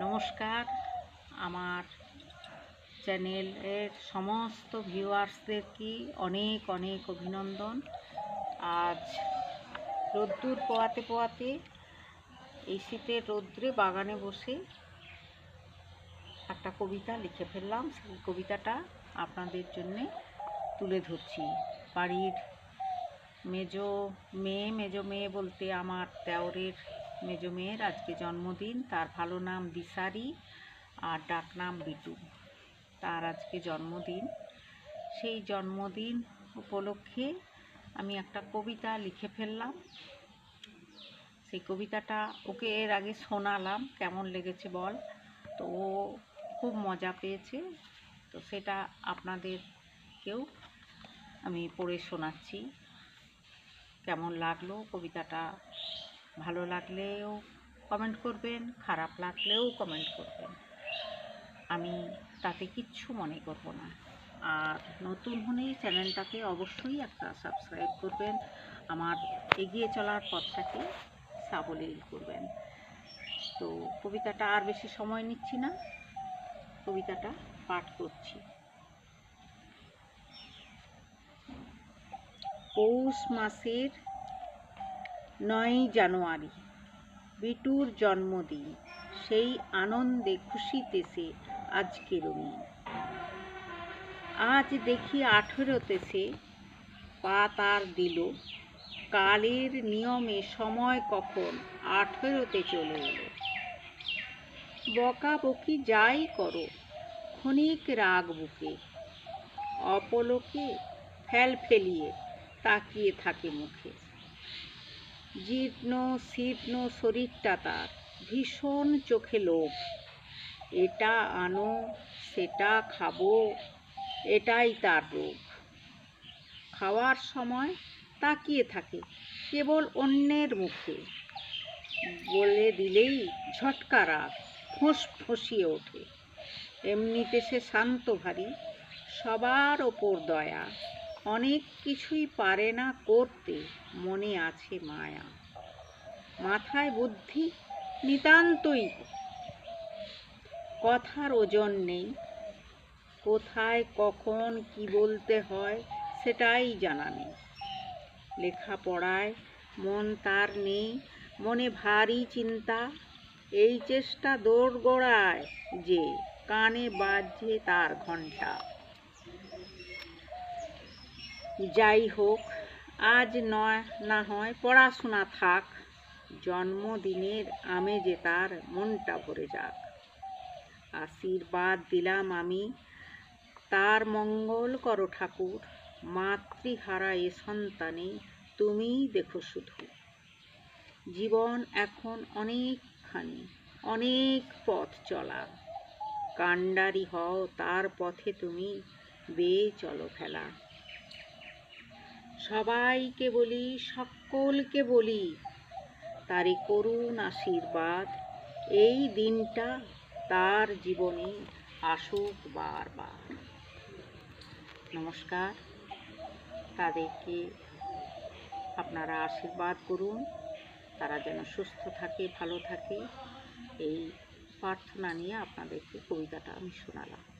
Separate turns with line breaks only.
নমস্কার। আমার চ্যানেলের সমস্ত ভিউয়ার্সদেরকে অনেক অনেক অভিনন্দন। আজ রোদ্দুর পোয়াতে পোয়াতে এই শীতের রৌদ্রে বাগানে বসে একটা কবিতা লিখে ফেললাম। সেই কবিতাটা আপনাদের জন্যে তুলে ধরছি। বাড়ির মেজো মেয়ে মেজো মেয়ে বলতে আমার দেওরের মেজো মেয়ের আজকে জন্মদিন। তার ভালো নাম দিশারি আর ডাক নাম বিটু। তার আজকে জন্মদিন। সেই জন্মদিন উপলক্ষে আমি একটা কবিতা লিখে ফেললাম। সেই কবিতাটা ওকে এর আগে শোনালাম, কেমন লেগেছে বল? তো ও খুব মজা পেয়েছে। তো সেটা আপনাদেরকেও আমি পড়ে শোনাচ্ছি। কেমন লাগল কবিতাটা? ভালো লাগলেও কমেন্ট করবেন, খারাপ লাগলেও কমেন্ট করবেন। আমি তাতে কিচ্ছু মনে করব না। আর নতুন হলে চ্যানেলটাকে অবশ্যই একটা সাবস্ক্রাইব করবেন। আমার এগিয়ে চলার পথটাকে সাবলীল করবেন। তো কবিতাটা আর বেশি সময় নিচ্ছি না। কবিতাটা পাঠ করছি। পৌষ মাসের নয়ই জানুয়ারি, বিটুর জন্মদিন। সেই আনন্দে খুশিতে সে আজকে রঙিন আজ দেখি আঠেরোতে সে পা তার দিল। কালের নিয়মে সময় কখন আঠেরোতে চলে এলো। বকাবকি যাই করো, ক্ষণিক রাগ বুকে। অপলোকে ফেল ফেলিয়ে তাকিয়ে থাকে মুখে। জীর্ণ শীর্ণ শরীরটা তার। ভীষণ চোখে লোভ। এটা আনো, সেটা খাব, এটাই তার রোগ। খাওয়ার সময় তাকিয়ে থাকে কেবল অন্যের মুখে। বলে দিলেই ঝটকা রাগ ফোঁস ফসিয়ে ওঠে। এমনিতে সে শান্ত ভারী, সবার ওপর দয়া। অনেক কিছুই পারে না করতে মনে আছে মায়া। মাথায় বুদ্ধি নিতান্তই কথার ওজন নেই। কোথায় কখন কি বলতে হয় সেটাই জানা নেই। লেখাপড়ায় মন তার নেই, মনে ভারী চিন্তা। এই চেষ্টা দৌড় গোড়ায় যে কানে বাজছে তার ঘণ্টা। যাই হোক, আজ নয়, না হয় পড়াশোনা থাক, জন্মদিনের আমেজে তার মনটা ভরে যাক। আশীর্বাদ দিলাম আমি, তার মঙ্গল করো ঠাকুর, মাতৃহারা এ সন্তানে, তুমিই দেখো শুধু। জীবন এখন অনেকখানি, অনেক পথ চলা। কাণ্ডারি হও তার পথে তুমি, বেয়ে চলো ফেলা। সবাইকে বলি, সকলকে বলি, তারই করুণ আশীর্বাদ। এই দিনটা তার জীবনে আসুক বারবার। নমস্কার। তাদেরকে আপনারা আশীর্বাদ করুন। তারা যেন সুস্থ থাকে, ভালো থাকে। এই প্রার্থনা নিয়ে আপনাদেরকে কবিতাটা আমি শোনালাম।